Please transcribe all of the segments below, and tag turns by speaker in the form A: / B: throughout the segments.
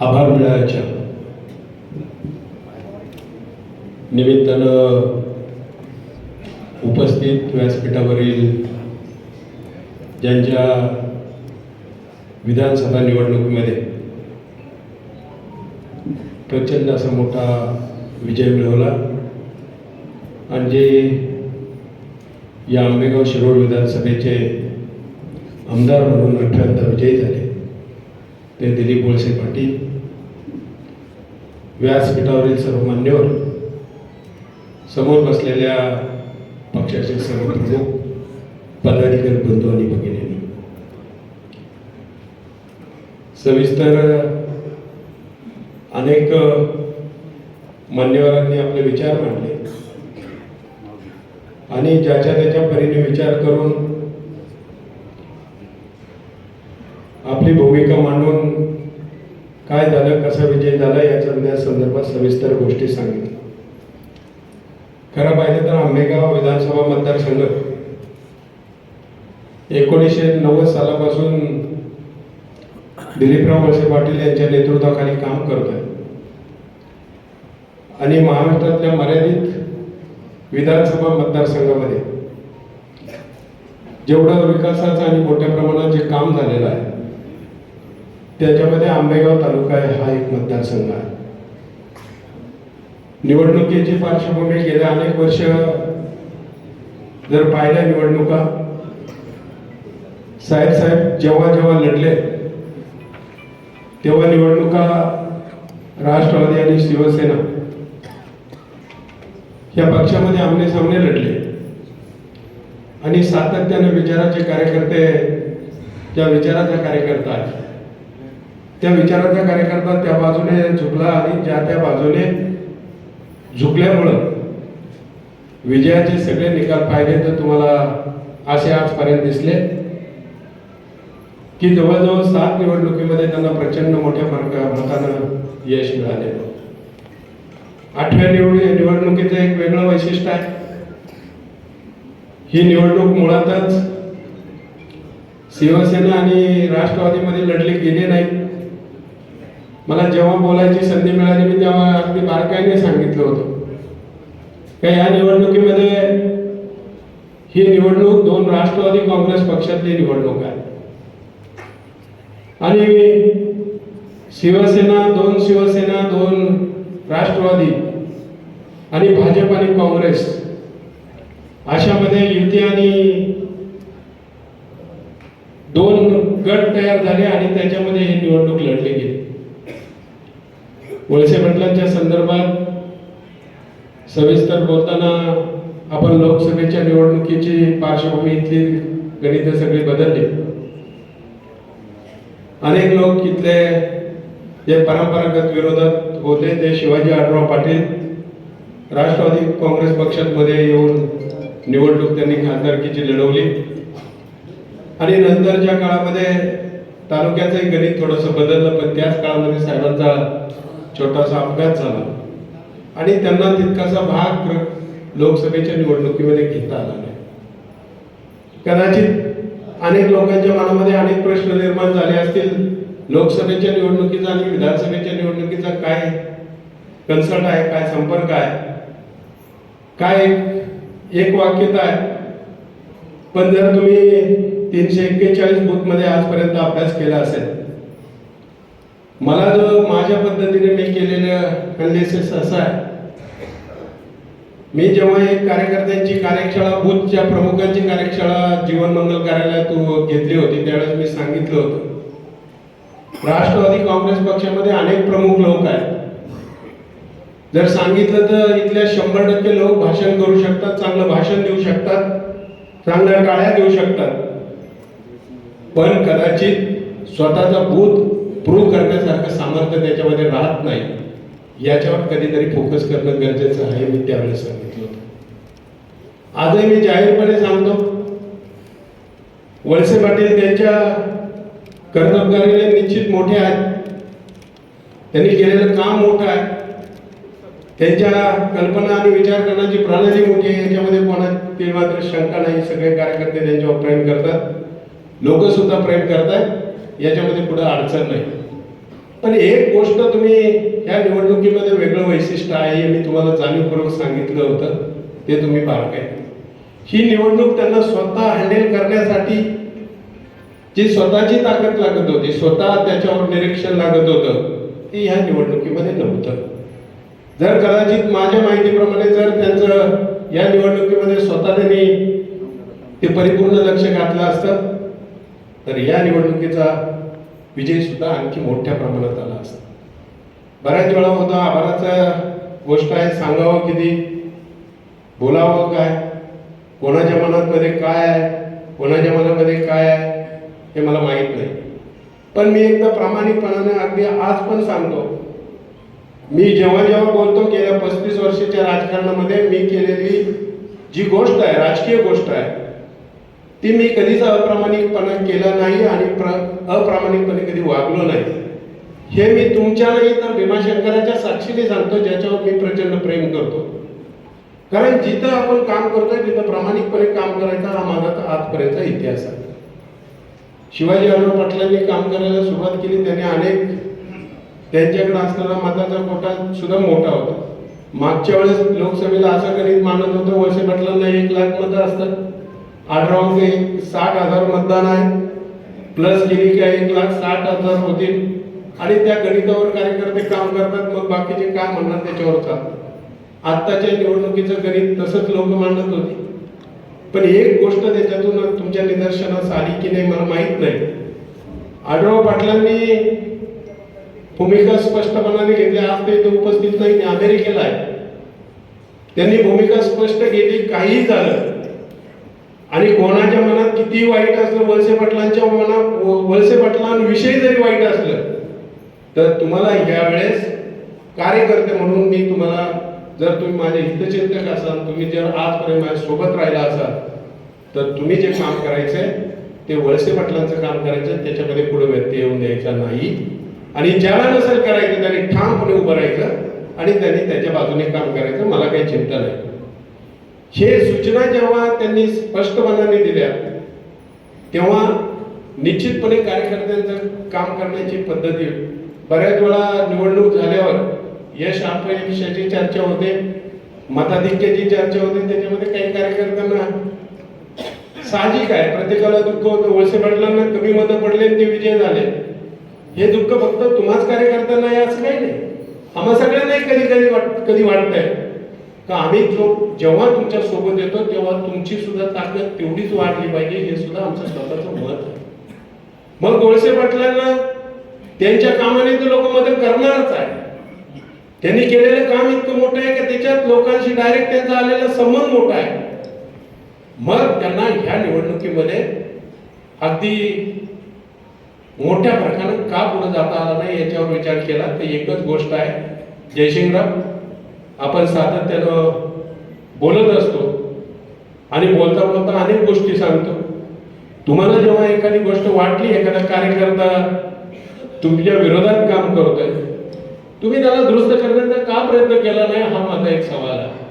A: आभार मिळायच्या. निमित्तानं उपस्थित व्यासपीठावरील ज्यांच्या विधानसभा निवडणुकीमध्ये प्रचंड असा मोठा विजय मिळवला. आणि जे या आंबेगाव शिरोळ विधानसभेचे आमदार म्हणून अठ्ठ्याहत्तर विजयी झाले. ते दिलीप वळसे पाटील व्यासपीठावरील सर्व मान्यवर समोर बसलेल्या पक्षाचे सर्व प्रमुख पदाधिकारी बंधू आणि भगिनी सविस्तर अनेक मान्यवरांनी आपले विचार मांडले. आणि ज्याच्या त्याच्या परीने विचार करून आपली भूमिका मांडून काय झालं कसा विजय झाला याच्या संदर्भात सविस्तर गोष्टी सांगितल्या. खरं पाहिलं तर आंबेगाव विधानसभा मतदारसंघ एकोणीसशे नव्वद सालापासून दिलीपराव वळसे पाटील यांच्या नेतृत्वाखाली काम करत आहे आणि महाराष्ट्रातल्या मर्यादित विधानसभा मतदारसंघामध्ये जेवढा विकासाचं आणि मोठ्या प्रमाणात जे काम झालेलं आहे त्याच्यामध्ये आंबेगाव तालुका आहे हा एक मतदारसंघ आहे. निवडणुकीची पार्श्वभूमी गेल्या अनेक वर्ष जर पाहिल्या निवडणुका साहेब साहेब जेव्हा जेव्हा लढले तेव्हा निवडणुका राष्ट्रवादी आणि शिवसेना या पक्षामध्ये आमने सामने लढले. आणि सातत्याने विचाराचे कार्यकर्ते ज्या विचाराचा कार्यकर्ता आहे त्या विचाराचा कार्यकर्ता त्या बाजूने झुकला आणि ज्या त्या बाजूने झुकल्यामुळं विजयाचे सगळे निकाल पाहिले तर तुम्हाला असे आजपर्यंत दिसले की जवळजवळ सात निवडणुकीमध्ये त्यांना प्रचंड मोठ्या फरका मतानं यश मिळालेलं आठव्या निवड निवडणुकीचं एक वेगळं वैशिष्ट्य आहे. ही निवडणूक मुळातच शिवसेना आणि राष्ट्रवादीमध्ये लढली गेली नाही. मला जेव्हा बोलायची संधी मिळाली मी तेव्हा अगदी बारकाईने सांगितलं होतं. का या निवडणुकीमध्ये ही निवडणूक दोन राष्ट्रवादी काँग्रेस पक्षातली निवडणूक आहे. आणि शिवसेना दोन शिवसेना दोन राष्ट्रवादी आणि भाजप आणि काँग्रेस अशामध्ये युती आणि दोन गट तयार झाले आणि त्याच्यामध्ये ही निवडणूक लढली गेली वळसे पाटलांच्या संदर्भात सविस्तर बोलताना आपण लोकसभेच्या निवडणुकीची पार्श्वभूमी इथली गणित सगळी बदलली. अनेक लोक इथले जे परंपरागत विरोधात होते ते शिवाजी आढराव पाटील राष्ट्रवादी काँग्रेस पक्षामध्ये येऊन निवडणूक त्यांनी खासदारकीची लढवली. आणि नंतरच्या काळामध्ये तालुक्याचंही गणित थोडंसं बदललं पण त्याच काळामध्ये साहेबांचा छोटासा अपघात झाला. आणि त्यांना तितकासा भाग लोकसभेच्या निवडणुकीमध्ये घेता आला नाही. कदाचित अनेक लोकांच्या मनामध्ये अनेक प्रश्न निर्माण झाले असतील. लोकसभेच्या निवडणुकीचा आणि विधानसभेच्या निवडणुकीचा काय कन्सल्ट आहे काय संपर्क आहे? काय एक वाक्यता आहे. पण जर तुम्ही तीनशे एक्केचाळीस बुथमध्ये आजपर्यंत अभ्यास केला असेल मला जो माझ्या पद्धतीने मी केलेलं अनालिसिस असं आहे. मी जेव्हा एक कार्यकर्त्यांची कार्यशाळा बूथच्या प्रमुखांची कार्यशाळा जीवन मंगल कार्यालयात घेतली होती त्यावेळेस मी सांगितलं होतं. राष्ट्रवादी काँग्रेस पक्षामध्ये अनेक प्रमुख लोक आहेत. जर सांगितलं तर इथल्या शंभर टक्के लोक भाषण करू शकतात चांगलं भाषण देऊ शकतात चांगल्या टाळ्या देऊ शकतात. पण कदाचित स्वतःचा बूथ प्रूव्ह करण्यासारखं सामर्थ्य त्याच्यामध्ये राहत नाही याच्यावर कधीतरी फोकस करणं गरजेचं आहे मी त्यावेळेस सांगितलं होतं. आजही मी जाहीरपणे सांगतो वळसे पाटील त्यांच्या कर्तबगारीने निश्चित मोठे आहेत. त्यांनी केलेलं काम मोठं आहे. त्यांच्या कल्पना आणि विचार करण्याची प्रणाली मोठी आहे. याच्यामध्ये कोणाची मात्र शंका नाही सगळे कार्यकर्ते त्यांच्यावर प्रेम करतात. लोक सुद्धा प्रेम करतात याच्यामध्ये पुढे अडचण नाही. पण एक गोष्ट तुम्ही या निवडणुकीमध्ये वेगळं वैशिष्ट्य आहे हे मी तुम्हाला जाणीवपूर्वक सांगितलं होतं ते तुम्ही बारकाय ही निवडणूक त्यांना स्वतः हँडल करण्यासाठी जी स्वतःची ताकद लागत होती स्वतः त्याच्यावर निरीक्षण लागत होतं ते ह्या निवडणुकीमध्ये नव्हतं. जर कदाचित माझ्या माहितीप्रमाणे जर त्यांचं या निवडणुकीमध्ये स्वतः त्यांनी ते परिपूर्ण लक्ष घातलं असतं तर या निवडणुकीचा विजय सुद्धा आणखी मोठ्या प्रमाणात आला असता बऱ्याच वेळा होता आभाराचा गोष्ट आहे सांगावं किती बोलावं काय कोणाच्या मनामध्ये काय आहे कोणाच्या मनामध्ये काय आहे हे मला माहीत नाही. पण मी एकदा प्रामाणिकपणाने अगदी आज पण सांगतो मी जेव्हा जेव्हा बोलतो गेल्या पस्तीस वर्षाच्या राजकारणामध्ये मी केलेली जी गोष्ट आहे राजकीय गोष्ट आहे ते मी कधीच अप्रामाणिकपणा केला नाही आणि प्र अप्रामाणिकपणे कधी वागलो नाही. हे मी तुमच्या नाही तर भीमाशंकराच्या साक्षीने सांगतो ज्याच्यावर मी प्रचंड प्रेम करतो. कारण जिथं आपण काम करतोय तिथं प्रामाणिकपणे काम करायचा हा माझा आजपर्यंतचा इतिहास आहे. शिवाजी राव पाटलांनी काम करायला सुरुवात केली त्याने अनेक त्यांच्याकडे असणारा मताचा कोटा सुद्धा मोठा होता. मागच्या वेळेस लोकसभेला असं गणित मानत होतं वळसे पाटलांना एक लाख मतं असतात. आढळून एक साठ हजार मतदान आहे. प्लस गेली की एक लाख साठ हजार होतील. आणि त्या गणितावर कार्यकर्ते काम करतात मग बाकीचे काय म्हणणार त्याच्यावर चालतात आत्ताच्या निवडणुकीचं गणित तसंच लोक मांडत होते. पण एक गोष्ट त्याच्यातून तुमच्या निदर्शनास आली की नाही मला माहीत नाही. आढळराव पाटलांनी भूमिका स्पष्टपणाने घेतली आज ते इथे उपस्थित नाही अमेरिकेला आहे. त्यांनी भूमिका स्पष्ट केली काही झालं. आणि कोणाच्या मनात किती वाईट असलं वळसे पाटलांच्या मनात व- वळसे पाटलांविषयी जरी वाईट असलं तर तुम्हाला यावेळेस कार्यकर्ते म्हणून मी तुम्हाला जर तुम्ही माझे हितचिंतक असाल तुम्ही जर आजपर्यंत माझ्या सोबत राहिला असाल तर तुम्ही जे काम करायचंय ते वळसे पाटलांचं काम करायचं त्याच्यामध्ये पुढे व्यत्यय येऊन द्यायचा नाही. आणि ज्याला नसेल करायचं त्याने ठामपणे उभं राहायचं आणि त्यांनी त्याच्या बाजूने काम करायचं मला काही चिंता नाही. हे सूचना जेव्हा त्यांनी स्पष्टपणाने दिल्या तेव्हा निश्चितपणे कार्यकर्त्यांचं काम करण्याची पद्धती बऱ्याच वेळा निवडणूक झाल्यावर यश अपयशाची चर्चा होते मताधिक्याची चर्चा होते त्याच्यामध्ये काही कार्यकर्त्यांना साहजिक आहे. प्रत्येकाला दुःख होतं. वळसे पाटलांना कमी मतं पडले ते विजय झाले. हे दुःख फक्त तुम्हाच कार्यकर्त्यांना आहे असं काही नाही. आम्हा सगळ्यांनाही कधी कधी वाट कधी वाटतंय. तर आम्ही जो जेव्हा तुमच्यासोबत येतो तेव्हा तुमची सुद्धा ताकद तेवढीच वाढली पाहिजे हे सुद्धा आमचं स्वतःचं मत आहे. मग गोळसे पाटलांना त्यांच्या कामाने तर लोक मदत करणारच आहे त्यांनी केलेलं काम इतकं मोठं आहे की त्याच्यात लोकांशी डायरेक्ट त्यांचा आलेला संबंध मोठा आहे. मग त्यांना ह्या निवडणुकीमध्ये अगदी मोठ्या फरकानं का पुढे जाता आला नाही याच्यावर विचार केला तर एकच गोष्ट आहे. जयसिंगराव आपण सातत्यानं बोलत असतो आणि बोलता बोलता अनेक गोष्टी सांगतो. तुम्हाला जेव्हा एखादी गोष्ट वाटली एखादा कार्यकर्ता तुमच्या विरोधात काम करतोय तुम्ही त्याला दुरुस्त करण्याचा का प्रयत्न केला नाही? हा माझा एक सवाल आहे.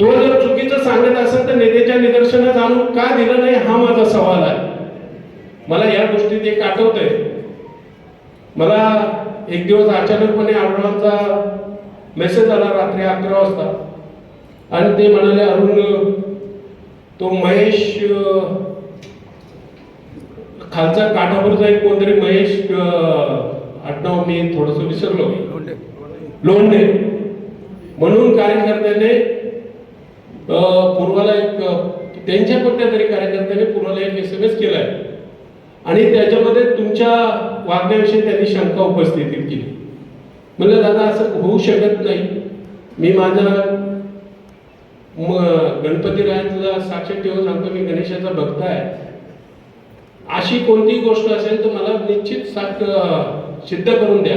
A: तो जर चुकीचं सांगत असेल तर नेत्याच्या निदर्शनात आणून का दिलं नाही? हा माझा सवाल आहे. मला या गोष्टीत एक आठवतंय. मला एक दिवस अचानकपणे आव्हानाचा मेसेज आला रात्री अकरा वाजता. आणि ते म्हणाले अरुण तो महेश खालचा काठापूरचा एक कोणतरी महेश आडनाव मी थोडस विसरलो लोंढे. म्हणून कार्यकर्त्याने पूर्वाला एक त्यांच्या कोणत्या तरी कार्यकर्त्याने पूर्वाला एक एस एम एस केलाय. आणि त्याच्यामध्ये तुमच्या वागण्याविषयी त्यांनी शंका उपस्थित केली. म्हणलं दादा असं होऊ शकत नाही. मी माझा म गणपती रायातला साक्षात ठेवून सांगतो मी गणेशाचा भक्त आहे. अशी कोणतीही गोष्ट असेल तर मला निश्चित साक सिद्ध करून द्या.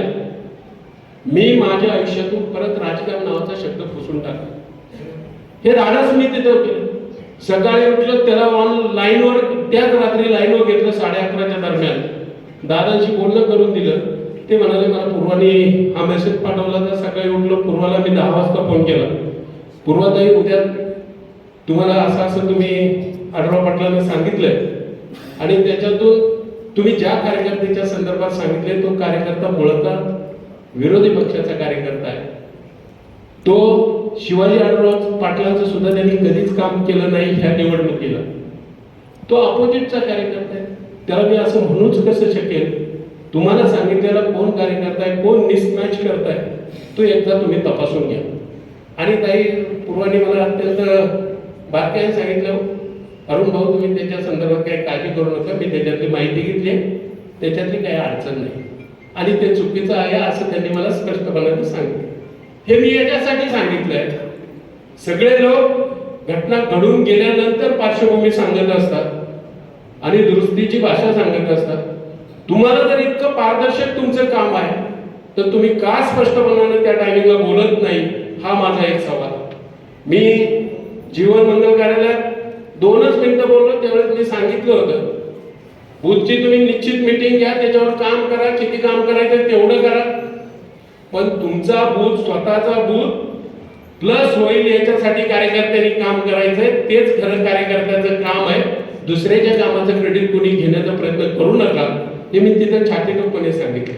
A: मी माझ्या आयुष्यातून परत राजकारण नावाचा शब्द पुसून टाकला हे धाडस मी तिथं केलं. सकाळी उठलं त्याला ऑन लाईनवर त्याच रात्री लाईनवर घेतलं साडे अकराच्या दरम्यान. दादांशी बोलणं करून दिलं. ते म्हणाले मला पूर्वाने हा मेसेज पाठवला तर सकाळी उठलो. पूर्वाला मी दहा वाजता फोन केला. पूर्वाताई उद्या तुम्हाला असं असं तुम्ही आढळराव पाटलांना सांगितलंय. आणि त्याच्यातून तुम्ही ज्या कार्यकर्त्याच्या संदर्भात सांगितले तो कार्यकर्ता मुळतः विरोधी पक्षाचा कार्यकर्ता आहे. तो शिवाजी आढळराव पाटलांचं सुद्धा त्यांनी कधीच काम केलं नाही ह्या निवडणुकीला. तो अपोजिटचा कार्यकर्ता आहे. त्याला मी असं म्हणूच कसं शकेल तुम्हाला सांगितलेला कोण कार्यकर्ता आहे कोण मिसमॅच करताय तो एकदा तुम्ही तपासून घ्या. आणि ताई पूर्वानी मला अत्यंत बारकाईने सांगितलं अरुण भाऊ तुम्ही त्याच्या संदर्भात काही काळजी करू नका. मी त्याच्यातली माहिती घेतली त्याच्यातली काही अडचण नाही. आणि ते चुकीचं आहे असं त्यांनी मला स्पष्टपणाने सांगितलं. हे मी याच्यासाठी सांगितलंय. सगळे लोक घटना घडून गेल्यानंतर पार्श्वभूमी सांगत असतात आणि दुरुस्तीची भाषा सांगत असतात. तुम्हाला जर इतकं पारदर्शक तुमचं काम आहे तर तुम्ही का स्पष्टपणाने त्या टायमिंगला बोलत नाही? हा माझा एक सवाल. मी जीवन मंगल कार्यालयात दोनच मिनिटं बोललो त्यावेळेस मी सांगितलं होतं बुथची तुम्ही निश्चित मीटिंग घ्या त्याच्यावर काम करा किती काम करायचं तेवढं करा. पण तुमचा बूथ स्वतःचा बूथ प्लस होईल याच्यासाठी कार्यकर्त्यांनी काम करायचंय तेच खरं कार्यकर्त्याचं काम आहे. दुसऱ्याच्या कामाचं क्रेडिट कोणी घेण्याचा प्रयत्न करू नका. हे मी तिथं छातीटोपणे सांगितले.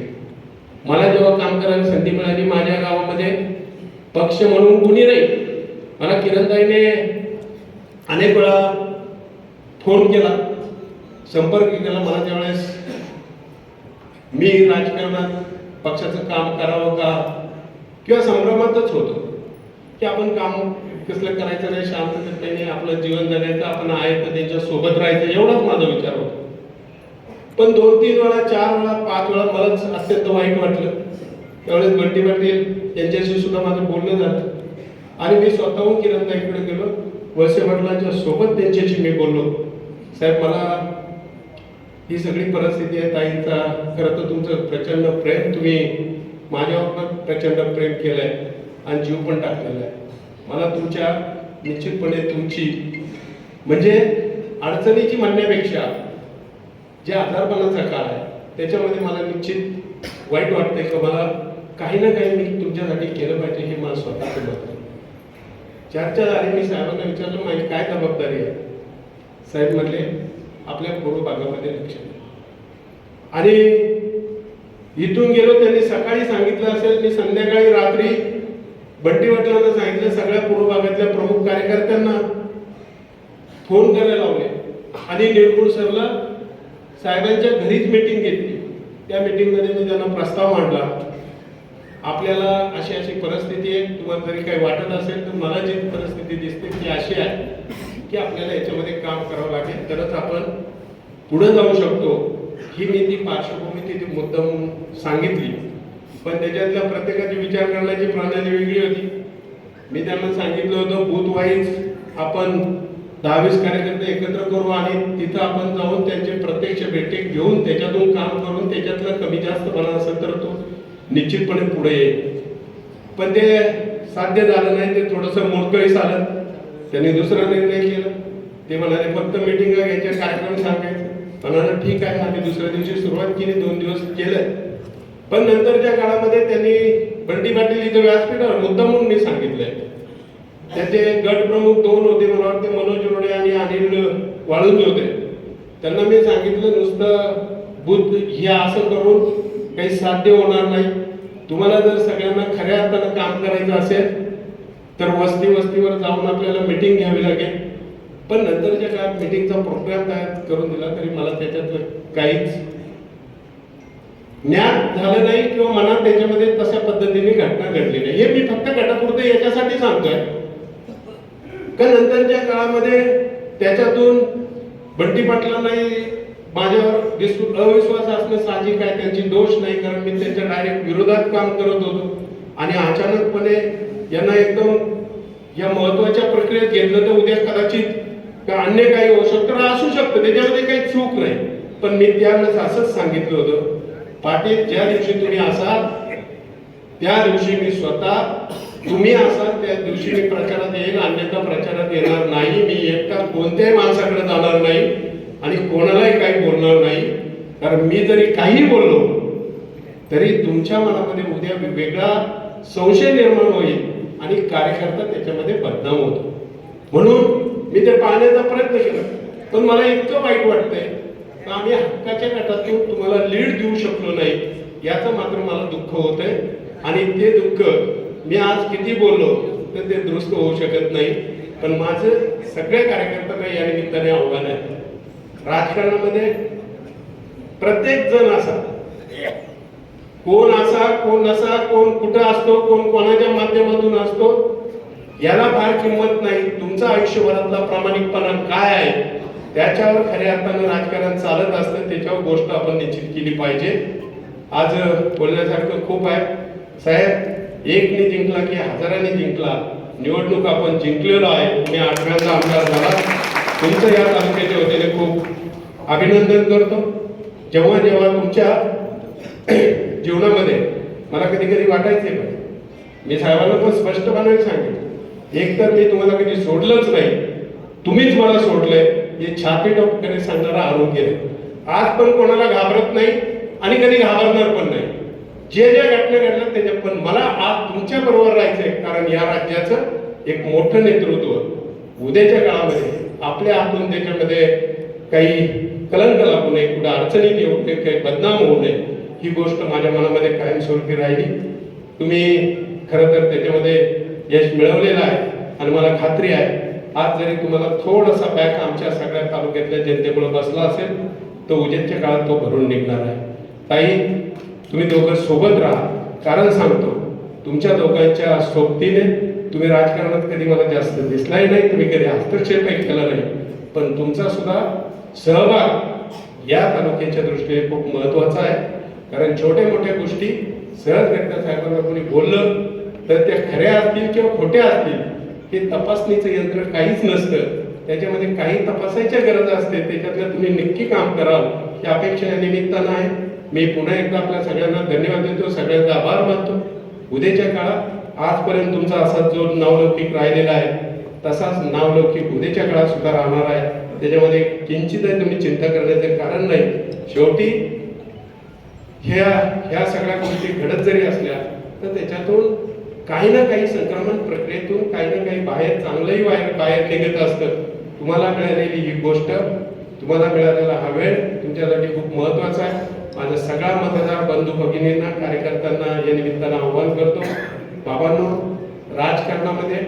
A: मला जेव्हा काम करायला संधी मिळाली माझ्या गावामध्ये पक्ष म्हणून कुणी नाही. मला किरणताईने अनेक वेळा फोन केला संपर्क केला. मला त्यावेळेस मी राजकारणात पक्षाचं काम करावं का? किंवा संभ्रमातच होतो की आपण काम कसलं करायचं नाही शांततेने आपलं जीवन जगायचं आपण आहे तर त्यांच्यासोबत राहायचं एवढाच माझा विचार पण दोन तीन वेळा चार वेळा पाच वेळा मलाच अत्यंत वाईट वाटलं. त्यावेळेस बंटी पाटील यांच्याशी सुद्धा माझं बोलणं झालं. आणि मी स्वतःहून किरणताईकडे गेलो. वळसे पाटलांच्या सोबत त्यांच्याशी मी बोललो. साहेब मला ही सगळी परिस्थिती आहे ताईंचा. खरं तर तुमचं प्रचंड प्रेम तुम्ही माझ्यावर पण प्रचंड प्रेम केलंय आणि जीव पण टाकलेला आहे. मला तुमच्या निश्चितपणे तुमची म्हणजे अडचणीची म्हणण्यापेक्षा जे आजारपणाचा काळ आहे त्याच्यामध्ये मला निश्चित वाईट वाटतंय की मला काही ना काही मी तुमच्यासाठी केलं पाहिजे हे मला स्वतःचं मत चारच्या चर्चा झाली मी साहेबांना विचारलं माझी काय जबाबदारी आहे? साहेब म्हटले आपल्या पूर्व भागामध्ये लक्ष द्या. आणि इथून गेलो त्यांनी सकाळी सांगितलं असेल मी संध्याकाळी रात्री बंटी वडिलांना सांगितलं सगळ्या पूर्व भागातल्या प्रमुख कार्यकर्त्यांना फोन करायला लावले. आणि निरगुड सरला साहेबांच्या घरीच मीटिंग घेतली. त्या मीटिंगमध्ये मी त्यांना प्रस्ताव मांडला. आपल्याला अशी अशी परिस्थिती आहे. तुम्हाला जरी काही वाटत असेल तर मला जी परिस्थिती दिसते ती अशी आहे की आपल्याला याच्यामध्ये काम करावं लागेल. तरच आपण पुढे जाऊ शकतो. ही मी ती पार्श्वभूमी तिथे मुद्दाम सांगितली. पण त्याच्यातल्या प्रत्येकाची विचार करण्याची प्रणाली वेगळी होती. मी त्यांना सांगितलं होतं बूथ वाईज आपण दहावीस कार्यकर्ते एकत्र करू आणि तिथं आपण जाऊन त्यांचे प्रत्यक्ष बैठक घेऊन त्याच्यातून काम करून त्याच्यातलं कमी जास्तपणा असेल तर तो निश्चितपणे पुढे येईल. पण ते साध्य झालं नाही ते थोडंसं मोडकळीस आलं त्यांनी दुसरा निर्णय केला. ते म्हणाले फक्त मिटिंग घ्यायचे कार्यक्रम सांगायचे. म्हणाले ठीक आहे आम्ही दुसऱ्या दिवशी सुरुवात केली दोन दिवस केलं. पण नंतरच्या काळामध्ये त्यांनी बंटी पाटील इथं व्यासपीठावर मुद्दा म्हणून मी सांगितलंय. त्याचे गट प्रमुख दोन होते मला वाटते मनोज रोडे आणि अनिल वाळुंज होते. त्यांना मी सांगितलं नुसतं बुद्ध हे असं करून काही साध्य होणार नाही. तुम्हाला जर सगळ्यांना खऱ्या अर्थानं काम करायचं असेल तर वस्ती वस्तीवर जाऊन आपल्याला मिटिंग घ्यावी लागेल. पण नंतरच्या काळात मिटिंगचा प्रोग्राम तयार करून दिला तरी मला त्याच्यातलं काहीच ज्ञान झालं नाही किंवा मनात त्याच्यामध्ये तशा पद्धतीने घटना घडली नाही. हे मी फक्त घटापुरते याच्यासाठी सांगतोय. का नंतरच्या काळामध्ये त्याच्यातून बंटी पाटलांनाही माझ्यावर दिसून अविश्वास असणं साहजिक आहे. त्यांची दोष नाही कारण मी त्यांच्या डायरेक्ट विरोधात काम करत होतो. आणि अचानकपणे यांना एकदम या महत्त्वाच्या प्रक्रियेत घेतलं तर उद्या कदाचित का अन्य काही होऊ शकतं असू शकतं. त्याच्यामध्ये काही चूक नाही. पण मी त्यावेळेस असंच सांगितलं होतं. पाटील ज्या दिवशी तुम्ही असाल त्या दिवशी मी स्वतः तुम्ही असाल त्या दिवशी मी प्रचारात येईल अन्यथा प्रचारात येणार नाही. मी एकटा कोणत्याही माणसाकडे जाणार नाही आणि कोणालाही काही बोलणार नाही. कारण मी जरी काही बोललो तरी तुमच्या मनामध्ये उद्या वेगळा संशय निर्माण होईल आणि कार्यकर्ता त्याच्यामध्ये बदनाम होतो. म्हणून मी ते पाहण्याचा प्रयत्न केला. पण मला इतकं वाईट वाटतंय तर आम्ही हक्काच्या गटातून तुम्हाला लीड देऊ शकलो नाही याचं मात्र मला दुःख होतंय. आणि ते दुःख मी आज किती बोललो तर ते दुरुस्त होऊ शकत नाही पण माझं सगळ्या कार्यकर्त्यांना या निमित्ताने आव्हान आहे राजकारणामध्ये प्रत्येक जण असा. कोण असा कोण नसा कोण कुठं असतो कोण कोणाच्या माध्यमातून असतो याला फार किंमत नाही. तुमचा आयुष्यभरातला प्रामाणिकपणा काय आहे? त्याच्यावर खऱ्या अर्थानं राजकारण चालत असतं त्याच्यावर गोष्ट आपण निश्चित केली पाहिजे. आज बोलण्यासारखं खूप आहे. साहेब एकने जिंकला की हजाराने जिंकला. निवडणूक आपण जिंकलेलो आहे. तुम्ही आठव्यांदा आमदार झाला. तुमचं या तालुक्याच्या वतीने खूप अभिनंदन करतो. जेव्हा जेव्हा तुमच्या जीवनामध्ये मला कधी कधी वाटायचे पण मी साहेबांना पण स्पष्टपणे सांगितलं. एक तर मी तुम्हाला कधी सोडलंच नाही. तुम्हीच मला सोडलंय. हे छापी डॉक्टरने सांगणारा आरोग्य आहे. आज पण कोणाला घाबरत नाही आणि कधी घाबरणार पण नाही. जे ज्या घटना घडलं त्याच्या पण मला आज तुमच्या बरोबर राहायचंय कारण या राज्याचं एक मोठं नेतृत्व उद्याच्या काळामध्ये आपल्या हातून त्याच्यामध्ये काही कलंक लागू नये कुठं अडचणीत येऊ नये काही बदनाम होऊ नये ही गोष्ट माझ्या मनामध्ये कायमस्वरूपी राहिली. तुम्ही खरं तर त्याच्यामध्ये यश मिळवलेलं आहे आणि मला खात्री आहे आज जरी तुम्हाला थोडासा बॅक आमच्या सगळ्या तालुक्यातल्या जनतेमुळे बसला असेल तर उद्याच्या काळात तो भरून निघणार आहे. ताई तुम्ही दोघं सोबत राहा. कारण सांगतो तुमच्या दोघांच्या सोबतीने तुम्ही राजकारणात कधी मला जास्त दिसलाही नाही तुम्ही कधी हस्तक्षेपही केला नाही. पण तुमचा सुद्धा सहभाग या तालुक्याच्या दृष्टीने खूप महत्त्वाचा आहे. कारण छोट्या मोठ्या गोष्टी सहजगत्या साहेबांना कोणी बोललं तर त्या खऱ्या असतील किंवा खोट्या असतील हे तपासणीचं यंत्र काहीच नसतं. त्याच्यामध्ये काही तपासायच्या गरज असते त्याच्यातलं तुम्ही नक्की काम कराल ही अपेक्षा या निमित्तानं आहे. मी पुन्हा एकदा आपल्या सगळ्यांना धन्यवाद देतो. सगळ्यांचा आभार मानतो. उद्याच्या काळात आजपर्यंत तुमचा असा जो नावलौकिक राहिलेला आहे तसाच नावलौकिक उद्याच्या काळात सुद्धा राहणार आहे. त्याच्यामध्ये किंचितही तुम्ही चिंता करण्याचे कारण नाही. शेवटी ह्या ह्या सगळ्या गोष्टी घडत जरी असल्या तर त्याच्यातून काही ना काही संक्रमण प्रक्रियेतून काही ना काही बाहेर चांगलंही बाहेर बाहेर निघत असतं. तुम्हाला मिळालेली ही गोष्ट तुम्हाला मिळालेला हा वेळ तुमच्यासाठी खूप महत्त्वाचा आहे. माझा सगळ्या मतदार बंधू भगिनींना कार्यकर्त्यांना या निमित्तानं आव्हान करतो. बाबांनो राजकारणामध्ये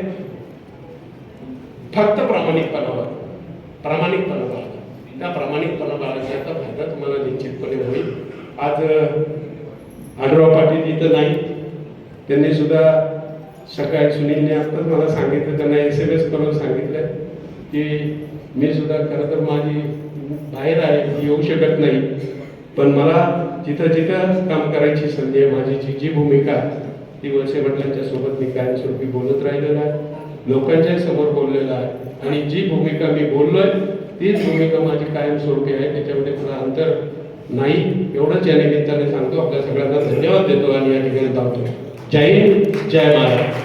A: फक्त प्रामाणिकपणावर प्रामाणिकपणा बाळगा त्या प्रामाणिकपणा बाळगण्याचा फायदा तुम्हाला निश्चितपणे होईल. आज अनुराव पाटील इथं नाही त्यांनी सुद्धा सकाळी सुनीलने आत्ताच मला सांगितलं त्यांना एस एम एस करून सांगितलं की मी सुद्धा खरं तर माझी बाहेर आहे येऊ शकत नाही. पण मला जिथं जिथं काम करायची संधी आहे माझी जी जी भूमिका आहे, ती वळसे वडिलांच्या सोबत मी कायमस्वरूपी बोलत राहिलेलं आहे लोकांच्या समोर बोललेलं आहे. आणि जी भूमिका मी बोललोय तीच भूमिका माझी कायमस्वरूपी आहे त्याच्यामध्ये मला अंतर नाही. एवढंच या निमित्ताने सांगतो. आपल्या सगळ्यांना धन्यवाद देतो आणि या ठिकाणी थांबतो जय हिंद जय महाराज